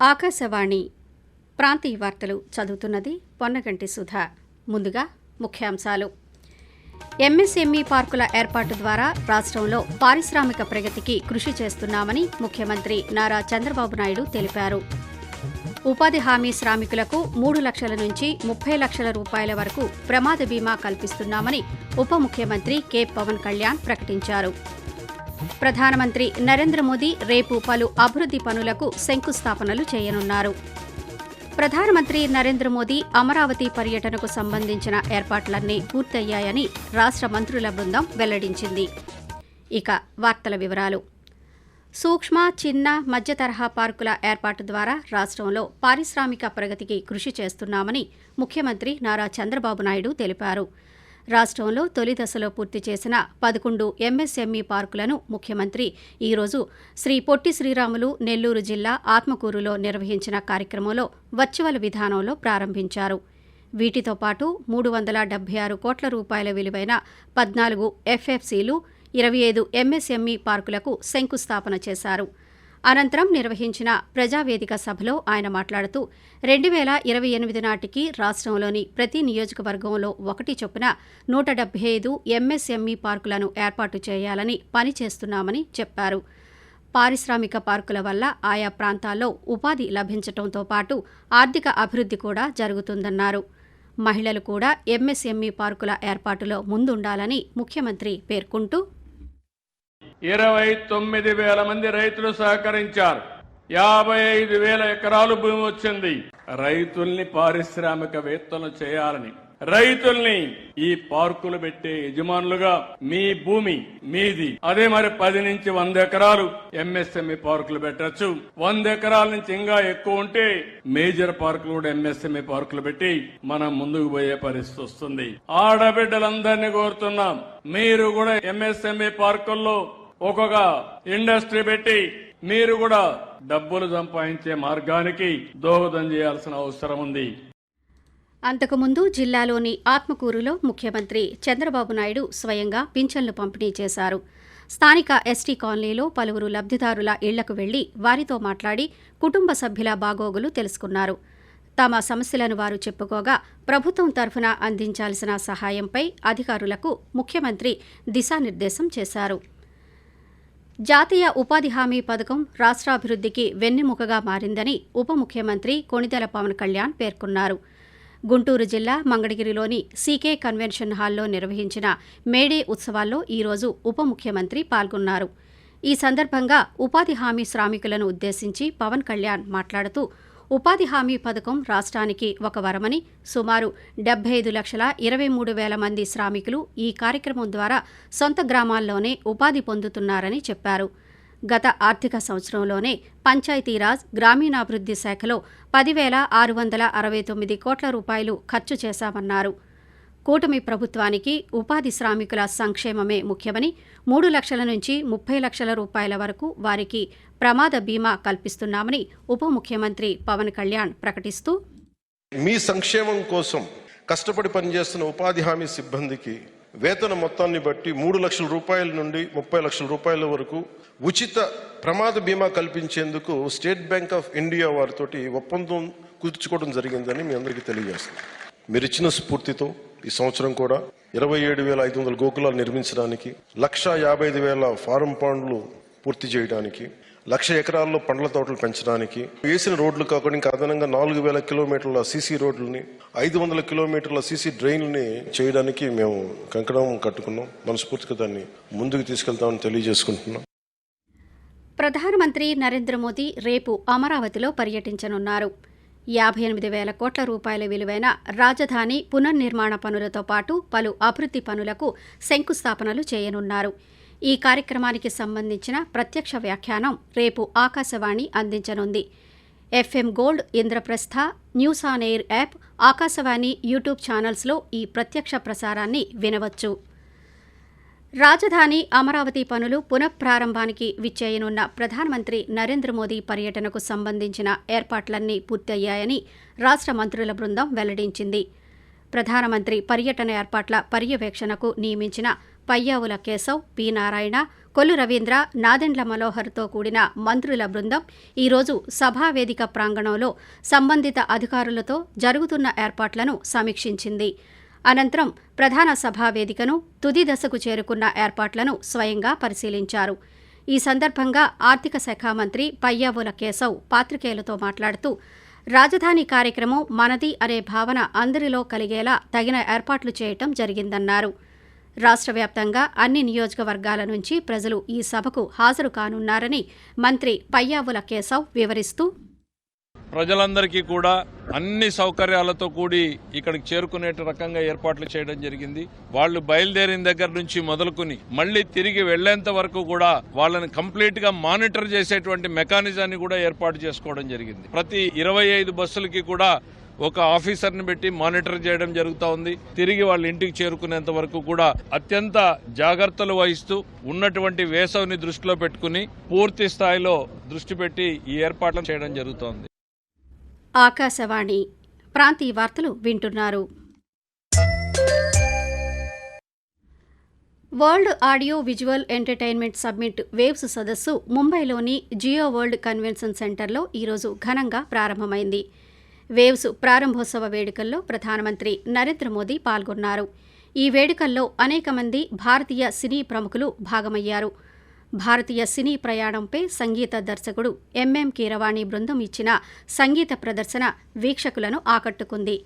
ఆకాశవాణి ప్రాంతీయ వార్తలు చదువుతున్నది పొన్నగంటి సుధా. ముందుగా ముఖ్యాంశాలు. ఎంఎస్ఎంఈ పార్కుల ఏర్పాటు ద్వారా రాష్ట్రంలో పారిశ్రామిక ప్రగతికి కృషి చేస్తున్నామని ముఖ్యమంత్రి నారా చంద్రబాబు నాయుడు తెలిపారు. ఉపాధి హామీ శ్రామికులకు మూడు లక్షల నుంచి ముప్పై లక్షల రూపాయల వరకు ప్రమాద బీమా కల్పిస్తున్నామని ఉప ముఖ్యమంత్రి కె. పవన్ కళ్యాణ్ ప్రకటించారు. ప్రధానమంత్రి నరేంద్ర మోదీ రేపు పలు అభివృద్ది పనులకు శంకుస్థాపనలు చేయనున్నారు. ప్రధానమంత్రి నరేంద్ర మోదీ అమరావతి పర్యటనకు సంబంధించిన ఏర్పాట్లన్నీ పూర్తయ్యాయని రాష్ట్ర మంత్రుల బృందం వెల్లడించింది. ఇక వార్తల వివరాలు. సూక్ష్మ చిన్న మధ్య తరహా పార్కుల ఏర్పాటు ద్వారా రాష్ట్రంలో పారిశ్రామిక ప్రగతికి కృషి చేస్తున్నామని ముఖ్యమంత్రి నారా చంద్రబాబు నాయుడు తెలిపారు. రాష్ట్రంలో తొలి దశలో పూర్తి చేసిన పదకొండు ఎంఎస్ఎంఈ పార్కులను ముఖ్యమంత్రి ఈరోజు శ్రీ పొట్టి శ్రీరాములు నెల్లూరు జిల్లా ఆత్మకూరులో నిర్వహించిన కార్యక్రమంలో వర్చువల్ విధానంలో ప్రారంభించారు. వీటితో పాటు మూడు వందల డెబ్బై ఆరు కోట్ల రూపాయల విలువైన పద్నాలుగు ఎఫ్ఎఫ్సీలు ఇరవై ఐదు ఎంఎస్ఎంఈ పార్కులకు శంకుస్థాపన చేశారు. అనంతరం నిర్వహించిన ప్రజావేదిక సభలో ఆయన మాట్లాడుతూ రెండు వేల ఇరవై ఎనిమిది నాటికి రాష్ట్రంలోని ప్రతి నియోజకవర్గంలో ఒకటి చొప్పున నూట డెబ్బై ఐదు ఎంఎస్ఎంఈ పార్కులను ఏర్పాటు చేయాలని పనిచేస్తున్నామని చెప్పారు. పారిశ్రామిక పార్కుల వల్ల ఆయా ప్రాంతాల్లో ఉపాధి లభించడంతో పాటు ఆర్థిక అభివృద్ధి కూడా జరుగుతుందన్నారు. మహిళలు కూడా ఎంఎస్ఎంఈ పార్కుల ఏర్పాటులో ముందుండాలని ముఖ్యమంత్రి పేర్కొంటూ ఇరవై తొమ్మిది వేల మంది రైతులు సహకరించారు. యాభై ఐదు వేల ఎకరాలు భూమి వచ్చింది. రైతుల్ని పారిశ్రామికవేత్తలు చేయాలని రైతుల్ని ఈ పార్కులు పెట్టే యజమానులుగా మీ భూమి మీది. అదే మరి పది నుంచి వంద ఎకరాలు ఎంఎస్ఎంఈ పార్కులు పెట్టచ్చు. వంద ఎకరాల నుంచి ఇంకా ఎక్కువ ఉంటే మేజర్ పార్కులు కూడా ఎంఎస్ఎంఈ పార్కులు పెట్టి మనం ముందుకు పోయే పరిస్థితి వస్తుంది. ఆడబిడ్డలందరినీ కోరుతున్నాం. మీరు కూడా ఎంఎస్ఎంఈ పార్కుల్లో ఒక్కొక్క ఇండస్ట్రీ పెట్టి మీరు కూడా డబ్బులు సంపాదించే మార్గానికి దోహదం చేయాల్సిన అవసరం ఉంది. అంతకుముందు జిల్లాలోని ఆత్మకూరులో ముఖ్యమంత్రి చంద్రబాబు నాయుడు స్వయంగా పింఛన్లు పంపిణీ చేశారు. స్థానిక ఎస్టీ కాలనీలో పలువురు లబ్ధిదారుల ఇళ్ళకు వెళ్ళి వారితో మాట్లాడి కుటుంబ సభ్యుల బాగోగులు తెలుసుకున్నారు. తమ సమస్యలను వారు చెప్పుకోగా ప్రభుత్వం తరఫున అందించాల్సిన సహాయంపై అధికారులకు ముఖ్యమంత్రి దిశానిర్దేశం చేశారు. జాతీయ ఉపాధి హామీ పథకం రాష్ట్రాభివృద్ధికి వెన్నెముకగా మారిందని ఉప ముఖ్యమంత్రి కొణిదెల పవన్ కళ్యాణ్ పేర్కొన్నారు. గుంటూరు జిల్లా మంగళగిరిలోని సీకే కన్వెన్షన్ హాల్లో నిర్వహించిన మేడే ఉత్సవాల్లో ఈరోజు ఉప ముఖ్యమంత్రి పాల్గొన్నారు. ఈ సందర్భంగా ఉపాధి హామీ శ్రామికులను ఉద్దేశించి పవన్ కళ్యాణ్ మాట్లాడుతూ ఉపాధి హామీ పథకం రాష్ట్రానికి ఒక వరమని సుమారు డెబ్బై ఐదు లక్షల ఇరవై మూడు వేల మంది శ్రామికులు ఈ కార్యక్రమం ద్వారా సొంత గ్రామాల్లోనే ఉపాధి పొందుతున్నారని చెప్పారు. గత ఆర్థిక సంవత్సరంలోనే పంచాయతీరాజ్ గ్రామీణాభివృద్ధి శాఖలో పదివేల ఆరు వందల అరవై తొమ్మిది కోట్ల రూపాయలు ఖర్చు చేశామన్నారు. కూటమి ప్రభుత్వానికి ఉపాధి శ్రామికుల సంక్షేమమే ముఖ్యమని మూడు లక్షల నుంచి ముప్పై లక్షల రూపాయల వరకు వారికి ప్రమాద బీమా కల్పిస్తున్నామని ఉప ముఖ్యమంత్రి పవన్ కళ్యాణ్ ప్రకటిస్తూ మీ సంక్షేమం కోసం కష్టపడి పనిచేస్తున్న ఉపాధి హామీ సిబ్బందికి వేతన మొత్తాన్ని బట్టి మూడు లక్షల రూపాయల నుండి ముప్పై లక్షల రూపాయల వరకు ఉచిత ప్రమాద బీమా కల్పించేందుకు స్టేట్ బ్యాంక్ ఆఫ్ ఇండియా వారితోటి ఒప్పందం కుదుర్చుకోవడం జరిగిందని మీ అందరికీ తెలియజేస్తుంది మీరు ఇచ్చిన స్ఫూర్తితో ఈ సంవత్సరం కూడా ఇరవై ఏడు వేల ఐదు వందల గోకులాలు నిర్మించడానికి లక్ష యాభై ఐదు వేల ఫారం పాండ్లు పూర్తి చేయడానికి లక్ష ఎకరాల్లో పండ్ల తోటలు పెంచడానికి వేసిన రోడ్లు కాకుండా ఇంకా అదనంగా నాలుగు వేల కిలోమీటర్ల సీసీ రోడ్లని ఐదు వందల కిలోమీటర్ల సీసీ డ్రైన్లని చేయడానికి మేము కంకణం కట్టుకున్నాం. మనస్ఫూర్తిగా దాన్ని ముందుకు తీసుకెళ్తామని తెలియజేసుకుంటున్నాం. ప్రధానమంత్రి నరేంద్ర మోదీ రేపు అమరావతిలో పర్యటించనున్నారు. యాభై ఎనిమిది వేల కోట్ల రూపాయల విలువైన రాజధాని పునర్నిర్మాణ పనులతో పాటు పలు అభివృద్ధి పనులకు శంకుస్థాపనలు చేయనున్నారు. ఈ కార్యక్రమానికి సంబంధించిన ప్రత్యక్ష వ్యాఖ్యానం రేపు ఆకాశవాణి అందించనుంది. FM gold Indraprastha news on air app Akashvani YouTube ఛానల్స్లో ఈ ప్రత్యక్ష ప్రసారాన్ని వినవచ్చు. రాజధాని అమరావతి పనులు పునఃప్రారంభానికి విచ్చేయనున్న ప్రధానమంత్రి నరేంద్ర మోదీ పర్యటనకు సంబంధించిన ఏర్పాట్లన్నీ పూర్తయ్యాయని రాష్ట్ర మంత్రుల బృందం వెల్లడించింది. ప్రధానమంత్రి పర్యటన ఏర్పాట్ల పర్యవేక్షణకు నియమించిన పయ్యావుల కేశవ్ పి. నారాయణ కొల్లు రవీంద్ర నాదెండ్ల మనోహర్తో కూడిన మంత్రుల బృందం ఈరోజు సభావేదిక ప్రాంగణంలో సంబంధిత అధికారులతో జరుగుతున్న ఏర్పాట్లను సమీక్షించింది. అనంతరం ప్రధాన సభావేదికను తుది దశకు చేరుకున్న ఏర్పాట్లను స్వయంగా పరిశీలించారు. ఈ సందర్భంగా ఆర్థిక శాఖ మంత్రి పయ్యావుల కేశవ్ పాత్రికేయులతో మాట్లాడుతూ రాజధాని కార్యక్రమం మనది అనే భావన అందరిలో కలిగేలా తగిన ఏర్పాట్లు చేయటం జరిగిందన్నారు. రాష్ట్ర వ్యాప్తంగా అన్ని నియోజకవర్గాల నుంచి ప్రజలు ఈ సభకు హాజరు కానున్నారని మంత్రి పయ్యావుల కేశవ్ వివరిస్తూ ప్రజలందరికీ కూడా అన్ని సౌకర్యాలతో కూడి ఇక్కడికి చేరుకునే రకంగా ఏర్పాట్లు చేయడం జరిగింది. వాళ్ళు బయలుదేరిన దగ్గర నుంచి మొదలుకుని మళ్ళీ తిరిగి వెళ్ళేంత వరకు కూడా వాళ్ళని కంప్లీట్గా మానిటర్ చేసేటువంటి మెకానిజాన్ని కూడా ఏర్పాటు చేసుకోవడం జరిగింది. ప్రతి ఇరవై ఐదు బస్సులకి కూడా ఒక ఆఫీసర్ని పెట్టి మానిటర్ చేయడం జరుగుతూ ఉంది. తిరిగి వాళ్ళ ఇంటికి చేరుకునేంత వరకు కూడా అత్యంత జాగ్రత్తలు వహిస్తూ ఉన్నటువంటి వేసవిని దృష్టిలో పెట్టుకుని పూర్తి స్థాయిలో దృష్టి పెట్టి ఈ ఏర్పాట్లను చేయడం జరుగుతోంది ఆకాశవాణి ప్రాంతీయ వార్తలు వింటున్నారు. World audio visual entertainment summit waves సదస్సు ముంబైలోని జియో వరల్డ్ కన్వెన్షన్ సెంటర్లో ఈరోజు ఘనంగా ప్రారంభమైంది. వేవ్స్ ప్రారంభోత్సవ వేడుకల్లో ప్రధానమంత్రి నరేంద్ర మోదీ పాల్గొన్నారు. ఈ వేడుకల్లో అనేక మంది భారతీయ సినీ ప్రముఖులు భాగమయ్యారు. భారతీయ సినీ ప్రయాణంపై సంగీత దర్శకుడు ఎంఎం కీరవాణి బృందం ఇచ్చిన సంగీత ప్రదర్శన వీక్షకులను ఆకట్టుకుంది.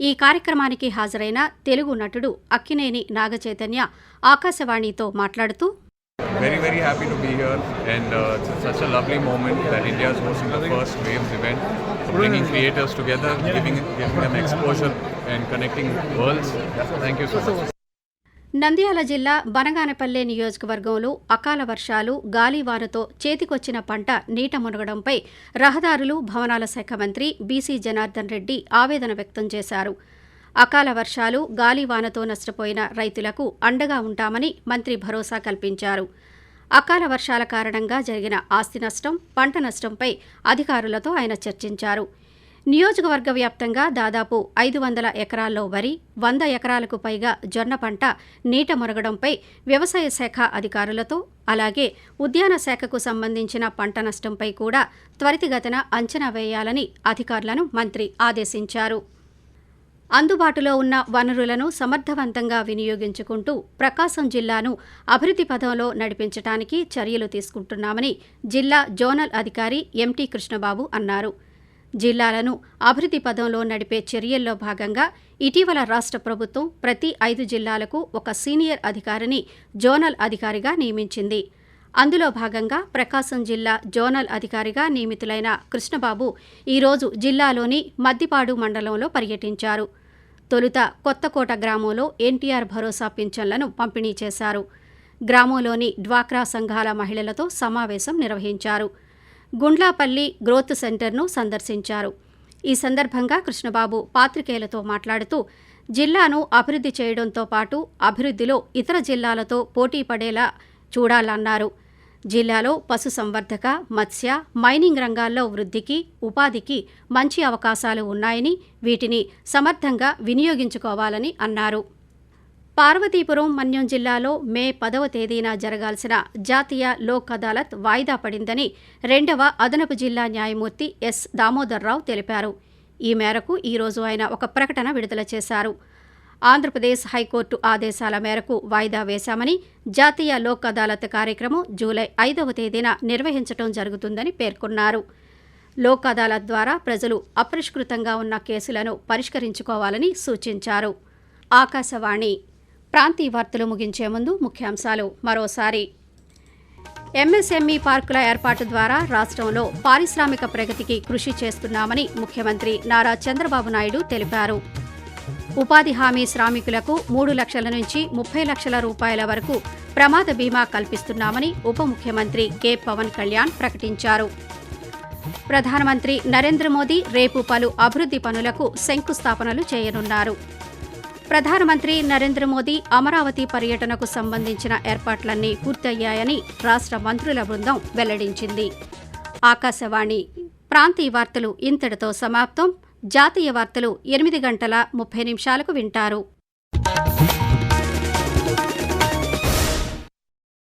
ఈ కార్యక్రమానికి హాజరైన తెలుగు నటుడు అక్కినేని నాగచైతన్య ఆకాశవాణితో మాట్లాడుతూ Very, very happy to be here, and uh, it's such a lovely moment that India is hosting the first Waves event, bringing creators together, giving, giving them exposure, and connecting worlds. Thank you so much. Nandyal జిల్లా బనగానపల్లె నియోజకవర్గంలో అకాల వర్షాలు గాలివానతో చేతికొచ్చిన పంట నీట మునగడంపై రహదారులు భవనాల శాఖ మంత్రి బీసీ జనార్దన్ రెడ్డి ఆవేదన వ్యక్తం చేశారు అకాల వర్షాలు గాలివానతో నష్టపోయిన రైతులకు అండగా ఉంటామని మంత్రి భరోసా కల్పించారు. అకాల వర్షాల కారణంగా జరిగిన ఆస్తి నష్టం పంట నష్టంపై అధికారులతో ఆయన చర్చించారు. నియోజకవర్గ వ్యాప్తంగా దాదాపు ఐదు వందల ఎకరాల్లో వరి వంద ఎకరాలకు పైగా జొన్న పంట నీట మురగడంపై వ్యవసాయ శాఖ అధికారులతో అలాగే ఉద్యాన శాఖకు సంబంధించిన పంట నష్టంపై కూడా త్వరితగతిన అంచనా వేయాలని అధికారులను మంత్రి ఆదేశించారు. అందుబాటులో ఉన్న వనరులను సమర్థవంతంగా వినియోగించుకుంటూ ప్రకాశం జిల్లాను అభివృద్ధి పథంలో నడిపించడానికి చర్యలు తీసుకుంటున్నామని జిల్లా జోనల్ అధికారి ఎంటీ కృష్ణబాబు అన్నారు. జిల్లాలను అభివృద్ధి పదంలో నడిపే చర్యల్లో భాగంగా ఇటీవల రాష్ట్ర ప్రభుత్వం ప్రతి ఐదు జిల్లాలకు ఒక సీనియర్ అధికారిని జోనల్ అధికారిగా నియమించింది. అందులో భాగంగా ప్రకాశం జిల్లా జోనల్ అధికారిగా నియమితులైన కృష్ణబాబు ఈరోజు జిల్లాలోని మద్దిపాడు మండలంలో పర్యటించారు. తొలుత కొత్తకోట గ్రామంలో ఎన్టీఆర్ భరోసా పింఛన్లను పంపిణీ చేశారు. గ్రామంలోని డ్వాక్రా సంఘాల మహిళలతో సమావేశం నిర్వహించారు. గుండ్లాపల్లి గ్రోత్ సెంటర్ను సందర్శించారు. ఈ సందర్భంగా కృష్ణబాబు పాత్రికేయులతో మాట్లాడుతూ జిల్లాను అభివృద్ధి చేయడంతో పాటు అభివృద్ధిలో ఇతర జిల్లాలతో పోటీ పడేలా చూడాలన్నారు. జిల్లాలో పశుసంవర్ధక మత్స్య మైనింగ్ రంగాల్లో వృద్ధికి ఉపాధికి మంచి అవకాశాలు ఉన్నాయని వీటిని సమర్థంగా వినియోగించుకోవాలని అన్నారు. పార్వతీపురం మన్యం జిల్లాలో మే పదవ తేదీన జరగాల్సిన జాతీయ లోక్ అదాలత్ వాయిదా పడిందని రెండవ అదనపు జిల్లా న్యాయమూర్తి ఎస్. దామోదర్రావు తెలిపారు. ఈ మేరకు ఈరోజు ఆయన ఒక ప్రకటన విడుదల చేశారు. ఆంధ్రప్రదేశ్ హైకోర్టు ఆదేశాల మేరకు వాయిదా వేశామని జాతీయ లోక్ అదాలత్ కార్యక్రమం జూలై ఐదవ తేదీన నిర్వహించడం జరుగుతుందని పేర్కొన్నారు. లోక్ అదాలత్ ద్వారా ప్రజలు అపరిష్కృతంగా ఉన్న కేసులను పరిష్కరించుకోవాలని సూచించారు. ఆకాశవాణి ప్రాంతీయ వార్తలు ముగించే ముందు ముఖ్యాంశాలు. మరోసారి ఎంఎస్ఎంఈ పార్కుల ఏర్పాటు ద్వారా రాష్ట్రంలో పారిశ్రామిక ప్రగతికి కృషి చేస్తున్నామని ముఖ్యమంత్రి నారా చంద్రబాబు నాయుడు తెలిపారు. ఉపాధి హామీ శ్రామికులకు మూడు లక్షల నుంచి ముప్పై లక్షల రూపాయల వరకు ప్రమాద బీమా కల్పిస్తున్నామని ఉప ముఖ్యమంత్రి కె. పవన్ కళ్యాణ్ ప్రకటించారు. ప్రధానమంత్రి నరేంద్ర మోదీ రేపు పలు అభివృద్ధి పనులకు శంకుస్థాపనలు చేయనున్నారు. ప్రధానమంత్రి నరేంద్ర మోదీ అమరావతి పర్యటనకు సంబంధించిన ఏర్పాట్లన్నీ పూర్తయ్యాయని రాష్ట్ర మంత్రుల బృందం వెల్లడించింది. ఆకాశవాణి ప్రాంతీయ వార్తలు ఇంతటితో సమాప్తం. జాతీయ వార్తలు ఎనిమిది గంటల ముప్పై నిమిషాలకు వింటారు.